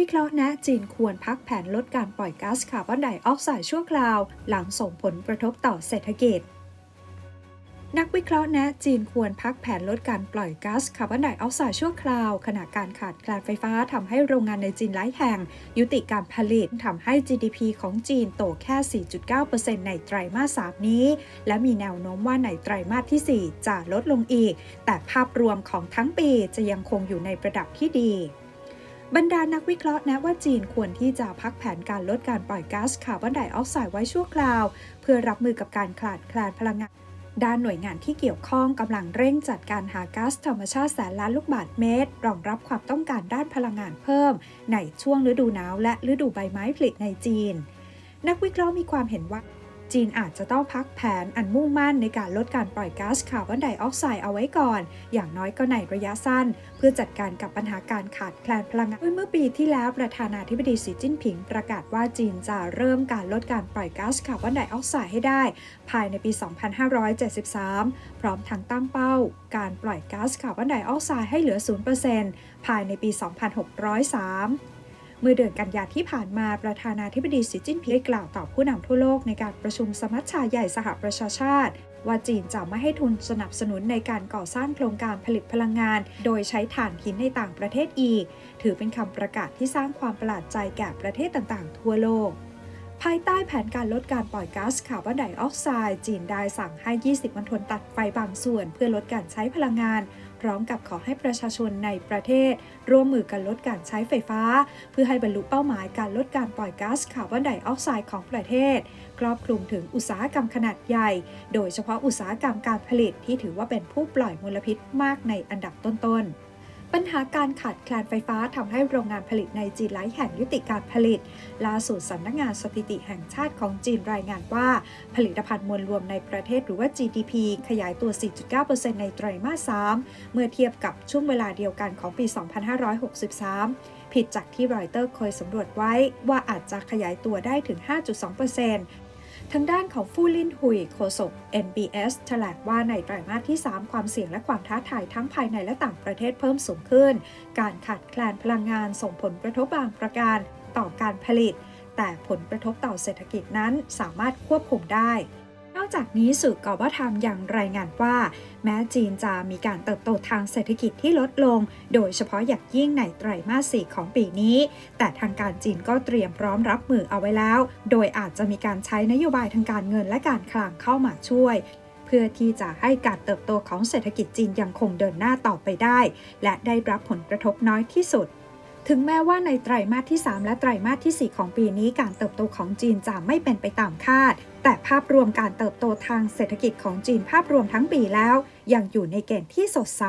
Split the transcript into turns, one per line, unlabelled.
วิเคราะห์นะจีนควรพักแผนลดการปล่อยก๊าซคาร์บอนไดออกไซด์ชั่วคราว หลังส่งผลกระทบต่อเศรษฐกิจ นักวิเคราะห์นะจีนควรพักแผนลดการปล่อยก๊าซคาร์บอนไดออกไซด์ชั่วคราว ขณะการขาดแคลนไฟฟ้าทำให้โรงงานในจีนหลายแห่ง ยุติการผลิตทำให้ GDP ของจีนโตแค่ 4.9%ในไตรมาส 3 นี้ และมีแนวโน้มว่าในไตรมาสที่ 4 จะลดลงอีก แต่ภาพรวมของทั้งปีจะยังคงอยู่ในระดับที่ดี บรรดานักวิเคราะห์แนะว่าจีนควรที่จะพักแผนการลดการปล่อยก๊าซคาร์บอนไดออกไซด์ไว้ชั่วคราว เพื่อรับมือกับการขาดแคลนพลังงานด้านหน่วยงานที่เกี่ยวข้องกำลังเร่งจัดการหาก๊าซธรรมชาติแสนล้านลูกบาศก์เมตร รองรับความต้องการด้านพลังงานเพิ่ม ในช่วงฤดูหนาวและฤดูใบไม้ผลิในจีน นักวิเคราะห์มีความเห็นว่า จีนอาจจะต้องพักแผนอันมุ่งมั่นในการลดการปล่อยก๊าซคาร์บอนไดออกไซด์เอาไว้ก่อน อย่างน้อยก็ในระยะสั้น เพื่อจัดการกับปัญหาการขาดแคลนพลังงานเมื่อปีที่แล้วประธานาธิบดีสีจิ้นผิง ประกาศว่าจีนจะเริ่มการลดการปล่อยก๊าซคาร์บอนไดออกไซด์ให้ได้ ภายในปี 2573 พร้อมทั้งตั้งเป้า การปล่อยก๊าซคาร์บอนไดออกไซด์ให้เหลือ 0%ภายในปี 2603 เมื่อเดือนกันยาที่ผ่านมาประธานาธิบดีสีจิ้นผิงได้กล่าวต่อผู้นำทั่วโลกในการประชุมสมัชชาใหญ่สหประชาชาติ ว่าจีนจะไม่ให้ทุนสนับสนุนในการก่อสร้างโครงการผลิตพลังงาน โดยใช้ถ่านหินในต่างประเทศอีก ถือเป็นคำประกาศที่สร้างความประหลาดใจแก่ประเทศต่างๆ ทั่วโลก ภายใต้แผนการลดการปล่อยก๊าซคาร์บอนไดออกไซด์จีนได้สั่งให้ 20มณฑลตัดไฟบางส่วน เพื่อลดการใช้พลังงาน พร้อมกับขอให้ประชาชนในประเทศ ร่วมมือกันลดการใช้ไฟฟ้า เพื่อให้บรรลุเป้าหมายการลดการปล่อยก๊าซคาร์บอนไดออกไซด์ของประเทศ ครอบคลุมถึงอุตสาหกรรมขนาดใหญ่ โดยเฉพาะอุตสาหกรรมการผลิตที่ถือว่าเป็นผู้ปล่อยมลพิษมากในอันดับต้นๆ ปัญหาการขาดแคลนไฟฟ้าทำให้โรงงานผลิตในจีนหลายแห่งยุติการผลิต ล่าสุดสำนักงานสถิติแห่งชาติของจีนรายงานว่า ผลิตภัณฑ์มวลรวมในประเทศหรือว่า GDP ขยายตัว 4.9%ในไตรมาส 3 เมื่อเทียบกับช่วงเวลาเดียวกันของปี 2563 ผิดจากที่รอยเตอร์เคยสำรวจไว้ว่าอาจจะขยายตัวได้ถึง 5.2% ทางด้านของฟู่ลินหุยโฆษก NBS แถลงว่าในไตรมาสที่ 3 ความเสี่ยงและความท้าทายทั้งภายในและต่างประเทศเพิ่มสูงขึ้น การขาดแคลนพลังงานส่งผลกระทบบางประการต่อการผลิต แต่ผลกระทบต่อเศรษฐกิจนั้นสามารถควบคุมได้ จากนี้สื่อกอบทามยังรายงานว่า แม้จีนจะมีการเติบโตทางเศรษฐกิจที่ลดลง โดยเฉพาะอย่างยิ่งในไตรมาสสี่ของปีนี้ แต่ทางการจีนก็เตรียมพร้อมรับมือเอาไว้แล้ว โดยอาจจะมีการใช้นโยบายทางการเงินและการคลังเข้ามาช่วยเพื่อที่จะให้การเติบโตของเศรษฐกิจจีนยังคงเดินหน้าต่อไปได้ และได้รับผลกระทบน้อยที่สุด ถึงแม้ว่าในไตรมาสที่ 3 และไตรมาสที่ 4 ของปีนี้การเติบโตของจีนจะไม่เป็นไปตามคาด แต่ภาพรวมการเติบโตทางเศรษฐกิจของจีนภาพรวมทั้งปีแล้ว ยังอยู่ในเกณฑ์ที่สดใส